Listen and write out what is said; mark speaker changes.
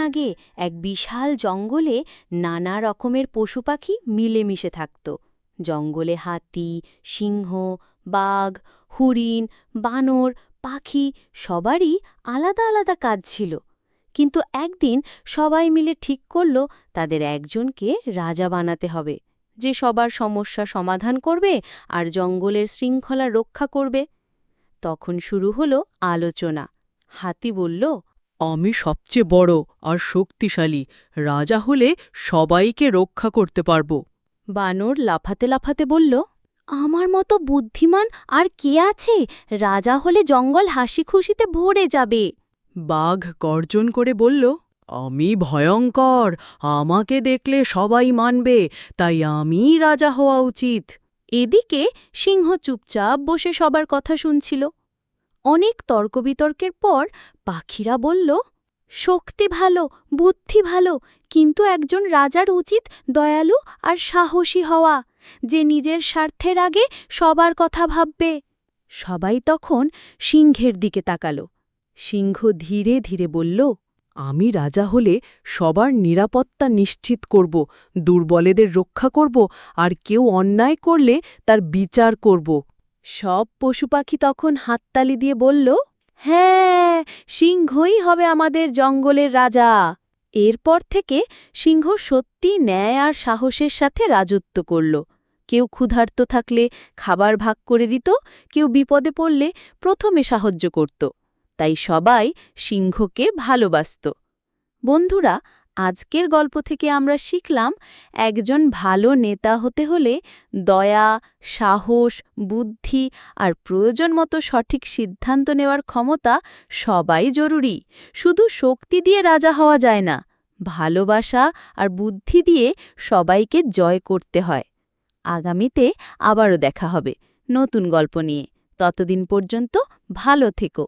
Speaker 1: আগে এক বিশাল জঙ্গলে নানা রকমের পশু পাখি মিলেমিশে থাকত। জঙ্গলে হাতি, সিংহ, বাঘ, হরিণ, বানর, পাখি সবারই আলাদা আলাদা কাজ ছিল। কিন্তু একদিন সবাই মিলে ঠিক করল তাদের একজনকে রাজা বানাতে হবে, যে সবার সমস্যা সমাধান করবে আর জঙ্গলের শৃঙ্খলা রক্ষা করবে। তখন শুরু হলো আলোচনা। হাতি বলল
Speaker 2: আমি সবচেয়ে বড় আর শক্তিশালী। রাজা হলে সবাইকে রক্ষা করতে পারব।
Speaker 1: বানর লাফাতে লাফাতে বলল আমার মতো বুদ্ধিমান আর কে আছে? রাজা হলে জঙ্গল হাসি খুশিতে ভরে যাবে।
Speaker 2: বাঘ গর্জন করে বলল আমি ভয়ঙ্কর আমাকে দেখলে সবাই মানবে তাই আমিই রাজা হওয়া উচিত।
Speaker 1: এদিকে সিংহ চুপচাপ বসে সবার কথা শুনছিল। অনেক তর্কবিতর্কের পর পাখিরা বলল, শক্তি ভালো, বুদ্ধি ভালো, কিন্তু একজন রাজার উচিত দয়ালু আর সাহসী হওয়া, যে নিজের স্বার্থের আগে সবার কথা ভাববে। সবাই তখন সিংহের দিকে তাকাল। সিংহ ধীরে ধীরে বলল,
Speaker 2: আমি রাজা হলে সবার নিরাপত্তা নিশ্চিত করব, দুর্বলেদের রক্ষা করব, আর কেউ অন্যায় করলে তার বিচার করব।
Speaker 1: সব পশু পাখি তখন হাততালি দিয়ে বলল হ্যাঁ সিংহই হবে আমাদের জঙ্গলের রাজা। এরপর থেকে সিংহ সত্যি ন্যায় আর সাহসের সাথে রাজত্ব করল। কেউ ক্ষুধার্ত থাকলে খাবার ভাগ করে দিত, কেউ বিপদে পড়লে প্রথমে সাহায্য করত। তাই সবাই সিংহকে ভালোবাসত। বন্ধুরা আজকের গল্প থেকে আমরা শিখলাম, একজন ভালো নেতা হতে হলে দয়া, সাহস, বুদ্ধি আর প্রয়োজন মতো সঠিক সিদ্ধান্ত নেওয়ার ক্ষমতা সবাই জরুরি। শুধু শক্তি দিয়ে রাজা হওয়া যায় না, ভালোবাসা আর বুদ্ধি দিয়ে সবাইকে জয় করতে হয়। আগামীতে আবারও দেখা হবে নতুন গল্প নিয়ে। ততদিন পর্যন্ত ভালো থেকো।